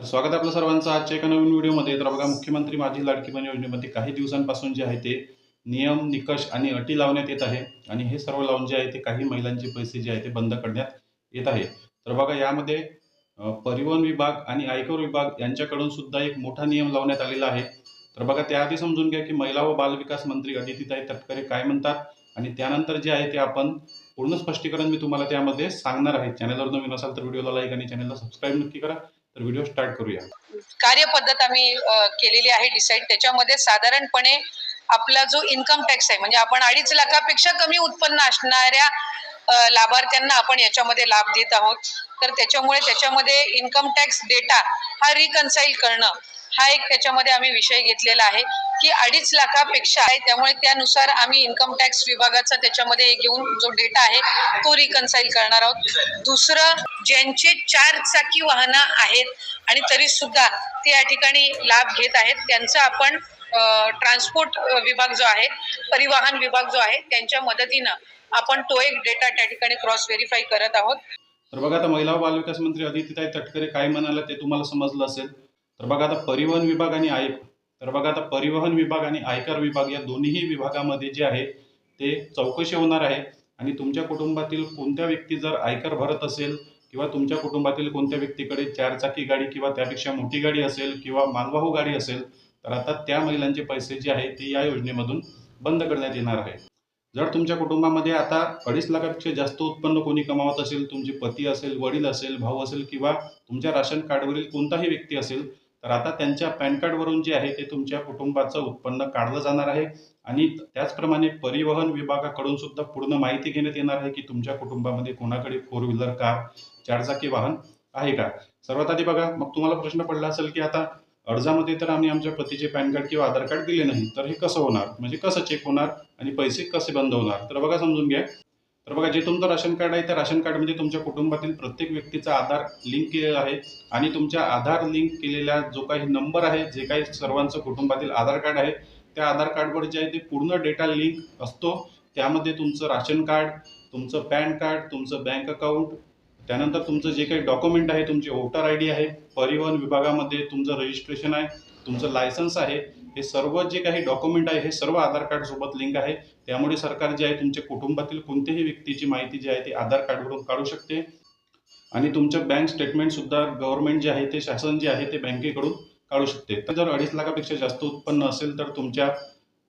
तर स्वागत आपलं सर्वांचं आजच्या एका नवीन व्हिडिओमध्ये. तर बघा मुख्यमंत्री माझी लाडकी बहीण योजनेमध्ये काही दिवसांपासून जे आहे ते नियम निकष आणि अटी लावण्यात येत आहे. आणि हे सर्व लावून जे आहे ते काही महिलांचे पैसे जे आहे ते बंद करण्यात येत आहे. तर बघा यामध्ये परिवहन विभाग आणि आयकर विभाग यांच्याकडून सुद्धा एक मोठा नियम लावण्यात आलेला आहे. तर बघा त्याआधी समजून घ्या की महिला व बालविकास मंत्री अदितीताई तटकरे काय म्हणतात आणि त्यानंतर जे आहे ते आपण पूर्ण स्पष्टीकरण मी तुम्हाला त्यामध्ये सांगणार आहे. चॅनलवर नवीन असाल तर व्हिडिओला लाईक आणि चॅनलला सबस्क्राईब नक्की करा. तर व्हिडिओ स्टार्ट करूया. कार्यपद्धत आम्ही केलेली आहे डिसाईड. त्याच्यामध्ये साधारणपणे आपला जो इन्कम टॅक्स आहे म्हणजे आपण अडीच लाखापेक्षा कमी उत्पन्न असणाऱ्या लाभार्थ्यांना आपण याच्यामध्ये लाभ देत आहोत. तर त्याच्यामुळे त्याच्यामध्ये इन्कम टॅक्स डेटा हा रिकन्साईल करणं हा एक त्याच्यामध्ये आम्ही विषय घेतलेला आहे की अडीच लाखापेक्षा आहे त्यामुळे त्यानुसार आम्ही इन्कम टॅक्स विभागाचा त्याच्यामध्ये घेऊन जो डेटा आहे तो रिकन्साईल करणार आहोत. दुसरं ज्यांचे चार चाकी वाहनं आहेत आणि तरी सुद्धा ते या ठिकाणी लाभ घेत आहेत त्यांचा आपण ट्रान्सपोर्ट विभाग जो आहे परिवहन विभाग जो आहे त्यांच्या मदतीनं आपण तो एक डेटा त्या ठिकाणी क्रॉस व्हेरीफाय करत आहोत. तर बघा आता महिला बालविकास मंत्री अदितीताई तटकरे काय म्हणाला ते तुम्हाला समजलं असेल. तर बघा आता परिवहन विभाग आणि आय तर बघा आता परिवहन विभाग आणि आयकर विभाग या दोन्हीही विभागामध्ये जे आहे ते चौकशी होणार आहे. आणि तुमच्या कुटुंबातील कोणत्या व्यक्ती जर आयकर भरत असेल किंवा तुमच्या कुटुंबातील कोणत्या व्यक्तीकडे चारचाकी गाडी किंवा त्यापेक्षा मोठी गाडी असेल किंवा मालवाहू गाडी असेल तर आता त्या महिलांचे पैसे जे आहे ते या योजनेमधून बंद करण्यात येणार आहे. जर तुमच्या कुटुंबामध्ये आता अडीच लाखापेक्षा जास्त उत्पन्न कोणी कमावत असेल तुमचे पती असेल वडील असेल भाऊ असेल किंवा तुमच्या राशन कार्डवरील कोणताही व्यक्ती असेल तर आता त्यांच्या पॅन कार्डवरून जे आहे ते तुमच्या कुटुंबाचं उत्पन्न काढलं जाणार आहे. आणि त्याचप्रमाणे परिवहन विभागाकडून सुद्धा पूर्ण माहिती घेण्यात येणार आहे की तुमच्या कुटुंबामध्ये कोणाकडे फोर व्हीलर कार चारचाकी वाहन आहे का? सर्वात आधी बघा मग तुम्हाला प्रश्न पडला असेल की आता अर्जामध्ये तर आम्ही आमच्या पतीचे पॅन कार्ड किंवा आधार कार्ड दिले नाही. तर हे कसं होणार? म्हणजे कसं चेक होणार आणि पैसे कसे बंद होणार? तर बघा समजून घ्या. तर बघा जे तुमचं राशन कार्ड आहे त्या राशन कार्डमध्ये तुमच्या कुटुंबातील प्रत्येक व्यक्तीचा आधार लिंक केलेला आहे आणि तुमच्या आधार लिंक केलेला जो काही नंबर आहे जे काही सर्वांचं कुटुंबातील आधार कार्ड आहे त्या आधार कार्डवर जे आहे ते पूर्ण डेटा लिंक असतो. त्यामध्ये तुमचं राशन कार्ड तुमचं पॅन कार्ड तुमचं बँक अकाउंट त्यानंतर तुमचं जे काही डॉक्युमेंट आहे तुमची वोटर आय डी आहे परिवहन विभागामध्ये तुमचं रजिस्ट्रेशन आहे तुमचं लायसन्स आहे हे सर्व जे काही डॉक्युमेंट आहे हे सर्व आधार कार्डसोबत लिंक आहे. त्यामुळे सरकार जे आहे तुमच्या कुटुंबातील कोणत्याही व्यक्तीची माहिती जी आहे ती आधार कार्डवरून काढू शकते. आणि तुमचं बँक स्टेटमेंटसुद्धा गव्हर्नमेंट जे आहे ते शासन जे आहे ते बँकेकडून काढू शकते. तर जर अडीच लाखापेक्षा जास्त उत्पन्न असेल तर तुमच्या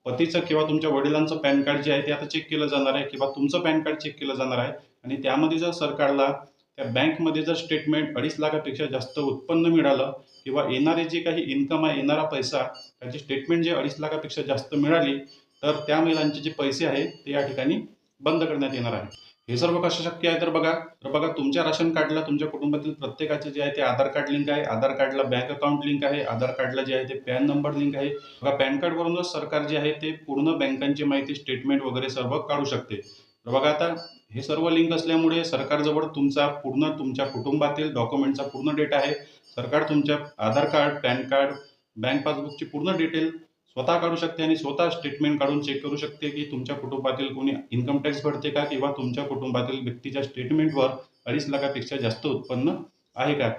पतीचं किंवा तुमच्या वडिलांचं पॅन कार्ड जे आहे ते आता चेक केलं जाणार आहे किंवा तुमचं पॅन कार्ड चेक केलं जाणार आहे. आणि त्यामध्ये जर सरकारला त्या बँकमध्ये जर स्टेटमेंट अडीच लाखापेक्षा जास्त उत्पन्न मिळालं किंवा येणारे जे काही इन्कम आहे येणारा पैसा त्याची स्टेटमेंट जे अडीच लाखापेक्षा जास्त मिळाली तर त्या महिलांचे जे पैसे आहे ते या ठिकाणी बंद करण्यात येणार आहे. हे सर्व कसं शक्य आहे तर बघा. तर बघा तुमच्या राशन कार्डला तुमच्या कुटुंबातील प्रत्येकाचे जे आहे ते आधार कार्ड लिंक आहे आधार कार्डला बँक अकाउंट लिंक आहे आधार कार्डला जे आहे ते पॅन नंबर लिंक आहे. बघा पॅन कार्डवरूनच सरकार जे आहे ते पूर्ण बँकांची माहिती स्टेटमेंट वगैरे सर्व काढू शकते. तर बघा आता हे सर्व लिंक असल्यामुळे सरकारजवळ तुमचा पूर्ण तुमच्या कुटुंबातील डॉक्युमेंटचा पूर्ण डेटा आहे. सरकार तुमच्या Aadhaar card PAN card bank पासबुकची पूर्ण डिटेल स्वतः काढू शकते आणि स्वतः स्टेटमेंट काढून चेक करू शकते की तुमच्या कुटुंबातील कोणी इन्कम टॅक्स भरते का किंवा तुमच्या कुटुंबातील व्यक्तीच्या स्टेटमेंटवर अडीच लाखापेक्षा जास्त उत्पन्न आहे का?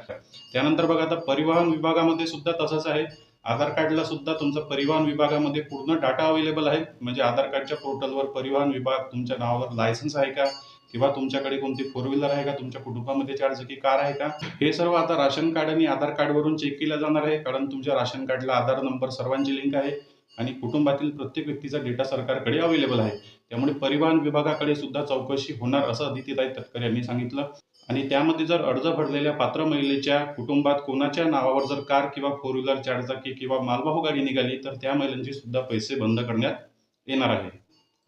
त्यानंतर बघा आता परिवहन विभागामध्ये सुद्धा तसंच आहे. आधार कार्डला सुद्धा तुमचा परिवहन विभागामध्ये पूर्ण डाटा अवेलेबल आहे म्हणजे आधार कार्डच्या पोर्टलवर परिवहन विभाग तुमच्या नावावर लायसन्स आहे का? किंवा तुमच्याकडे कोणती फोर व्हीलर आहे का? तुमच्या कुटुंबामध्ये चारचाकी कार आहे का? हे सर्व आता राशन कार्ड आणि आधार कार्डवरून चेक केलं जाणार आहे. कारण तुमच्या राशन कार्डला आधार नंबर सर्वांची लिंक आहे. आणि कुटुंबातील प्रत्येक व्यक्तीचा डेटा सरकारकडे अवेलेबल आहे. त्यामुळे परिवहन विभागाकडे सुद्धा चौकशी होणार असं अदितीताई तटकर यांनी सांगितलं. आणि त्यामध्ये जर अर्ज भरलेल्या पात्र महिलेच्या कुटुंबात कोणाच्या नावावर जर कार किंवा फोर व्हीलर चारचाकी किंवा मालवाहू गाडी निघाली तर त्या महिलांची सुद्धा पैसे बंद करण्यात येणार आहे.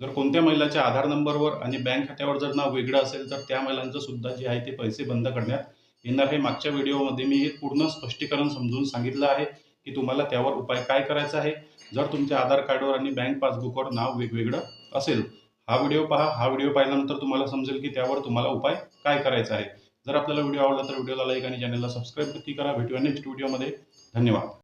जर कोणत्या महिलाच्या आधार नंबरवर आणि बँक खात्यावर जर नाव वेगळं असेल तर त्या महिलांचं सुद्धा जे आहे ते पैसे बंद करण्यात येणार हे मागच्या व्हिडिओमध्ये मी हे पूर्ण स्पष्टीकरण समजून सांगितलं आहे की तुम्हाला त्यावर उपाय काय करायचा आहे? जर तुमच्या आधार कार्डवर आणि बँक पासबुकवर नाव वेगवेगळं असेल हा व्हिडिओ पहा हा व्हिडिओ पाहिल्यानंतर तुम्हाला समजेल की त्यावर तुम्हाला उपाय काय करायचा आहे. जर आपल्याला व्हिडिओ आवडला तर व्हिडिओला लाईक आणि चॅनलला सबस्क्राईब नक्की करा. भेटूया नेक्स्ट व्हिडिओमध्ये धन्यवाद.